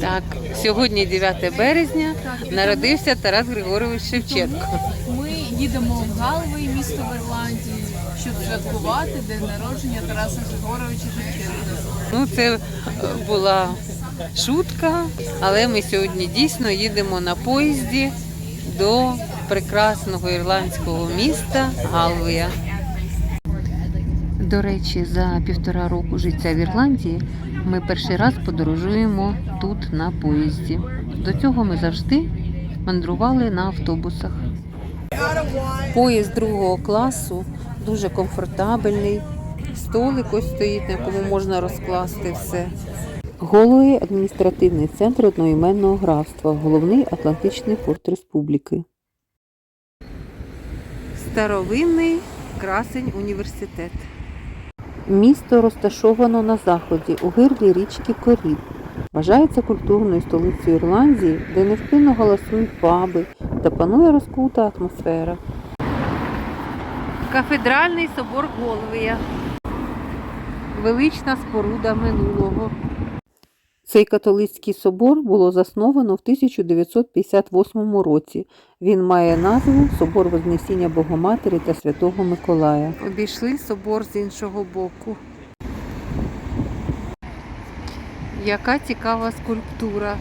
Так, сьогодні 9 березня народився Тарас Григорович Шевченко. Ми їдемо в Галвей, місто в Ірландії, щоб святкувати день народження Тараса Григоровича Шевченка. Ну, це е, була шутка, але ми сьогодні дійсно їдемо на поїзді до прекрасного ірландського міста Галвія. До речі, за півтора року життя в Ірландії ми перший раз подорожуємо тут на поїзді. До цього ми завжди мандрували на автобусах. Поїзд другого класу дуже комфортабельний. Столик ось стоїть, на якому можна розкласти все. Голої адміністративний центр одноіменного графства, головний Атлантичний порт Республіки. Старовинний красень університет. Місто розташовано на заході у гирлі річки Коріб. Вважається культурною столицею Ірландії, де невпинно голосують паби та панує розкута атмосфера. Кафедральний собор Голвія. Велична споруда минулого. Цей католицький собор було засновано в 1958 році. Він має назву Собор Вознесіння Богоматері та Святого Миколая. Обійшли собор з іншого боку. Яка цікава скульптура.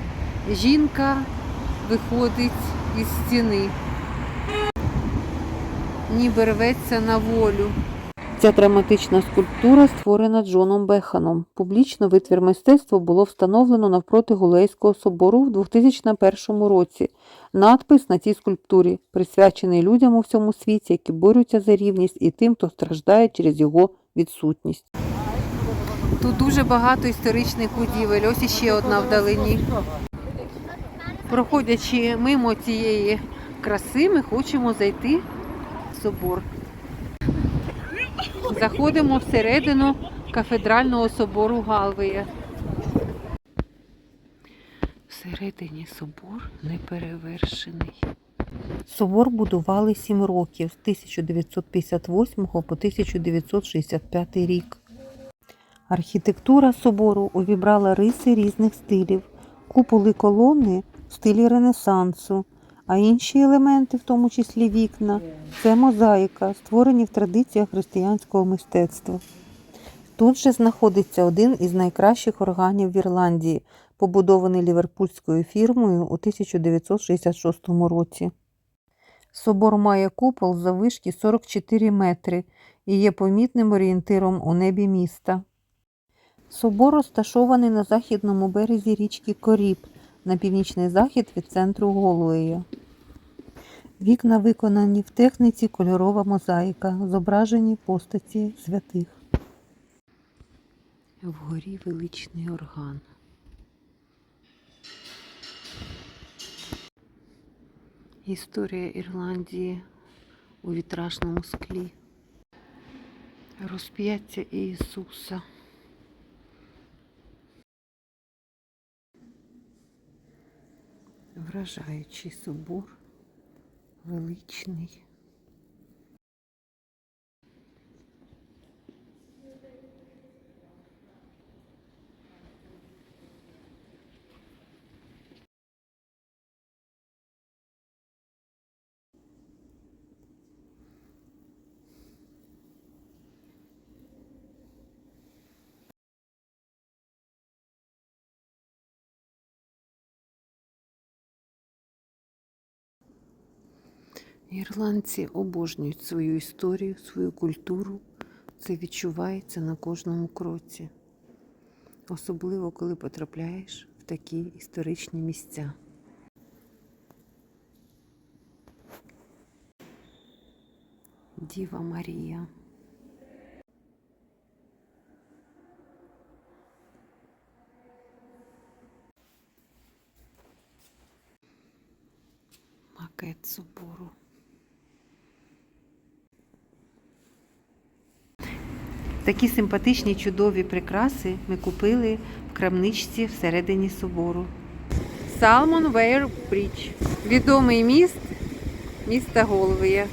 Жінка виходить із стіни, ніби рветься на волю. Ця драматична скульптура створена Джоном Беханом. Публічно витвір мистецтва було встановлено навпроти Гулейського собору в 2001 році. Надпис на цій скульптурі присвячений людям у всьому світі, які борються за рівність, і тим, хто страждає через його відсутність. Тут дуже багато історичних будівель. Ось іще одна вдалині. Проходячи мимо цієї краси, ми хочемо зайти в собор. Заходимо всередину кафедрального собору Галвія. Всередині собор неперевершений. Собор будували сім років з 1958 по 1965 рік. Архітектура собору увібрала риси різних стилів, куполи колони в стилі Ренесансу, а інші елементи, в тому числі вікна, це мозаїка, створені в традиціях християнського мистецтва. Тут же знаходиться один із найкращих органів в Ірландії, побудований ліверпульською фірмою у 1966 році. Собор має купол заввишки 44 метри і є помітним орієнтиром у небі міста. Собор розташований на західному березі річки Коріб, на північний захід від центру Голуея. Вікна виконані в техніці кольорова мозаїка, зображені постаті святих. Вгорі величний орган. Історія Ірландії у вітражному склі. Розп'яття Ісуса. Вражаючий собор, величний. Ірландці обожнюють свою історію, свою культуру. Це відчувається на кожному кроці. Особливо, коли потрапляєш в такі історичні місця. Діва Марія. Макет собору. Такі симпатичні чудові прикраси ми купили в крамничці всередині собору. Salmon Weir Bridge. Відомий міст міста Голвія.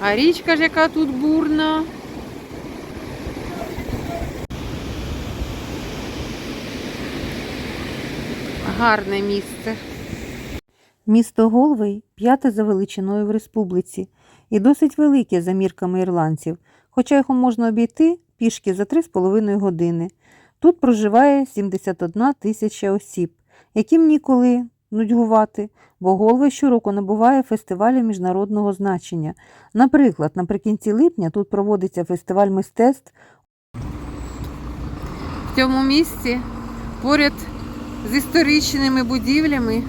А річка ж яка тут бурна. Гарне місце. Місто Голвей п'яте за величиною в республіці і досить велике за мірками ірландців хоча його можна обійти пішки за 3,5 години. Тут проживає 71 тисяча осіб, яким ніколи нудьгувати, бо Голвей щороку набуває фестивалю міжнародного значення. Наприклад, наприкінці липня тут проводиться фестиваль мистецтв. В цьому місці поряд з історичними будівлями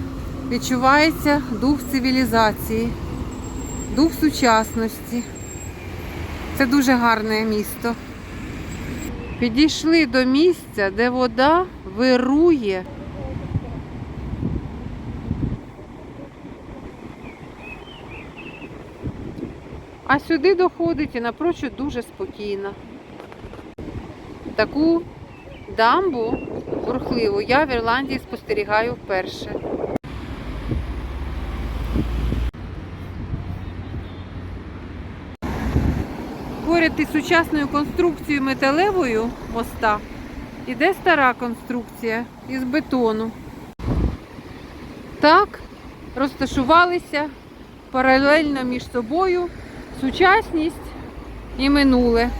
відчувається дух цивілізації, дух сучасності. Це дуже гарне місто. Підійшли до місця, де вода вирує. А сюди доходить і напрочуд дуже спокійно. Таку дамбу бурхливу я в Ірландії спостерігаю вперше. Поряд із сучасною конструкцією металевою моста іде стара конструкція із бетону. Так розташувалися паралельно між собою сучасність і минуле.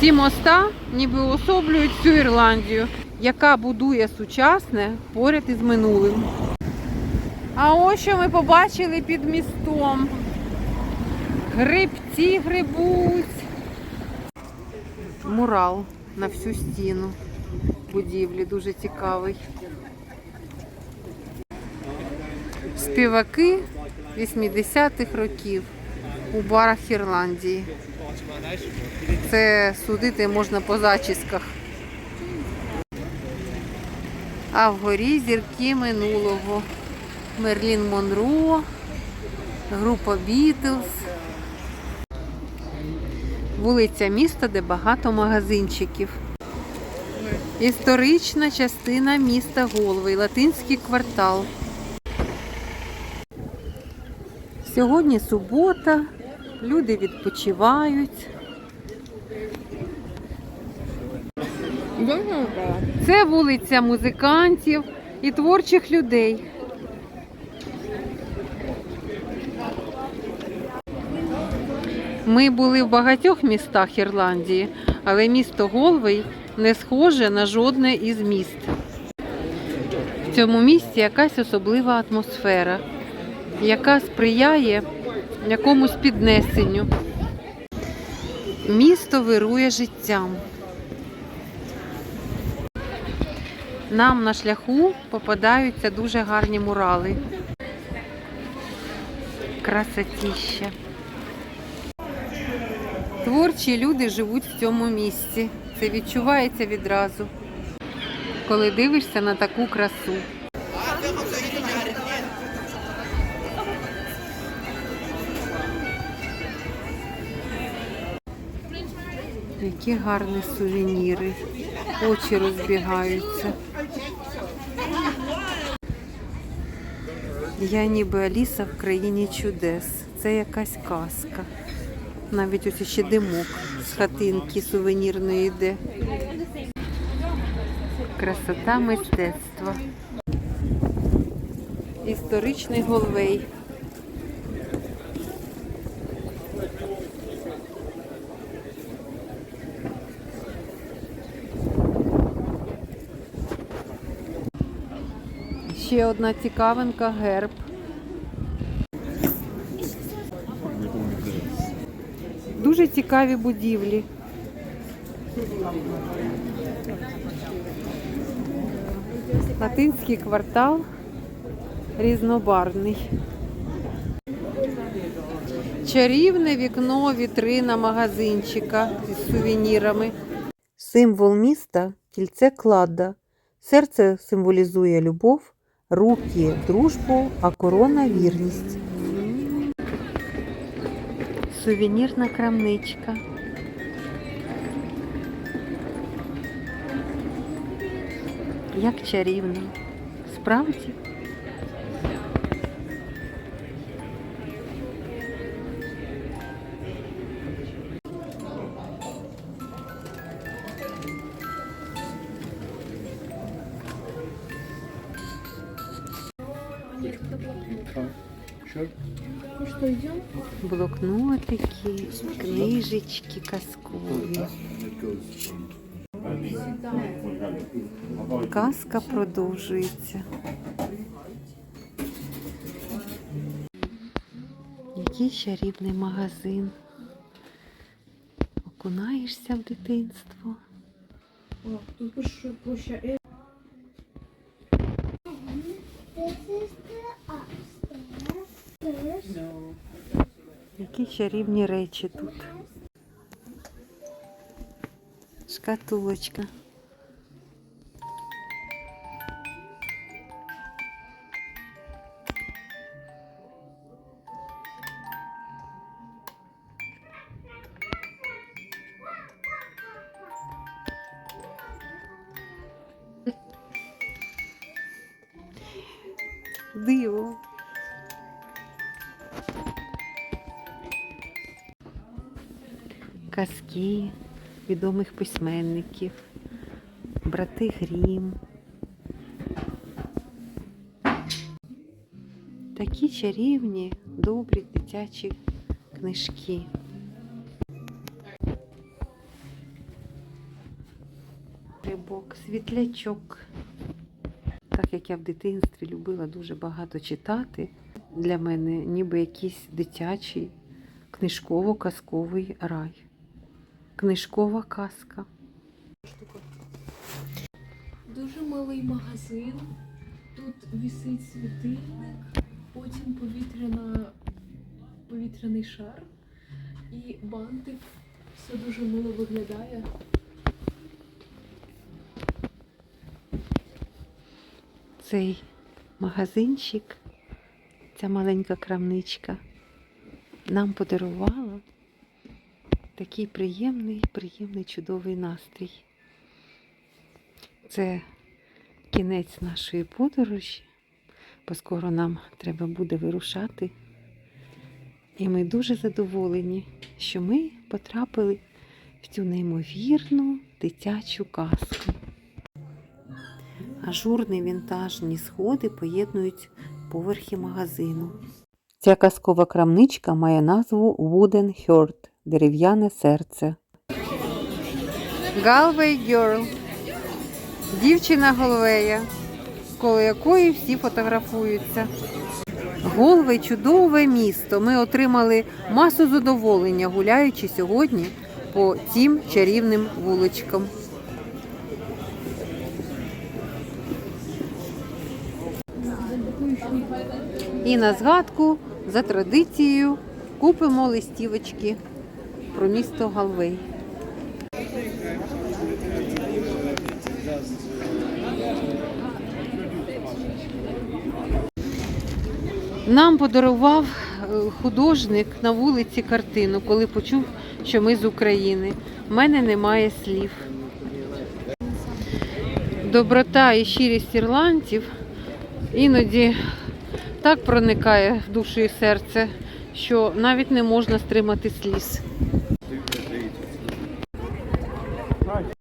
Ці моста ніби уособлюють всю Ірландію, яка будує сучасне поряд із минулим. А ось що ми побачили під містом. Грибці грибуть. Мурал на всю стіну будівлі дуже цікавий. Співаки 80-х років у барах Ірландії. Це судити можна по зачісках. А вгорі зірки минулого. Мерлін Монро, група Бітлз. Вулиця міста, де багато магазинчиків. Історична частина міста Голвий, латинський квартал. Сьогодні субота, люди відпочивають. Це вулиця музикантів і творчих людей. Ми були в багатьох містах Ірландії, але місто Голвей не схоже на жодне із міст. В цьому місті якась особлива атмосфера, яка сприяє якомусь піднесенню. Місто вирує життям. Нам на шляху попадаються дуже гарні мурали. Красотіща. Творчі люди живуть в цьому місці. Це відчувається відразу, коли дивишся на таку красу. Які гарні сувеніри. Очі розбігаються. Я ніби Аліса в країні чудес. Це якась казка. Навіть ось ще димок з хатинки сувенірної йде. Красота мистецтва. Історичний голвей. Ще одна цікавинка герб. Дуже цікаві будівлі. Латинський квартал різнобарвний. Чарівне вікно вітрина магазинчика зі сувенірами. Символ міста кільце кладда. Серце символізує любов, руки дружбу, а корона вірність. Сувенірна крамничка. Як чарівно. Справді? Блокнотики, книжечки казкові. Казка продовжується. Який чарівний магазин. Окунаєшся в дитинство. О, тут пише площа чарівні речі тут. Шкатулочка. Казки відомих письменників, брати Грім. Такі чарівні, добрі дитячі книжки. Рибок, світлячок. Так як я в дитинстві любила дуже багато читати, для мене ніби якийсь дитячий книжково-казковий рай. Книжкова казка. Дуже малий магазин. Тут висить світильник, потім повітряна, повітряний шар і бантик. Все дуже мило виглядає. Цей магазинчик, ця маленька крамничка нам подарувала такий приємний, приємний, чудовий настрій. Це кінець нашої подорожі, бо скоро нам треба буде вирушати. І ми дуже задоволені, що ми потрапили в цю неймовірну дитячу казку. Ажурні вінтажні сходи поєднують поверхи магазину. Ця казкова крамничка має назву Wooden Heart – дерев'яне серце. Galway Girl – дівчина Голвея, коло якої всі фотографуються. Голвей чудове місто. Ми отримали масу задоволення, гуляючи сьогодні по цим чарівним вуличкам. І на згадку за традицією купимо листівочки про місто Галвей. Нам подарував е, художник на вулиці картину, коли почув, що ми з України. У мене немає слів. Доброта і щирість ірландців іноді так проникає в душу і серце, що навіть не можна стримати сліз.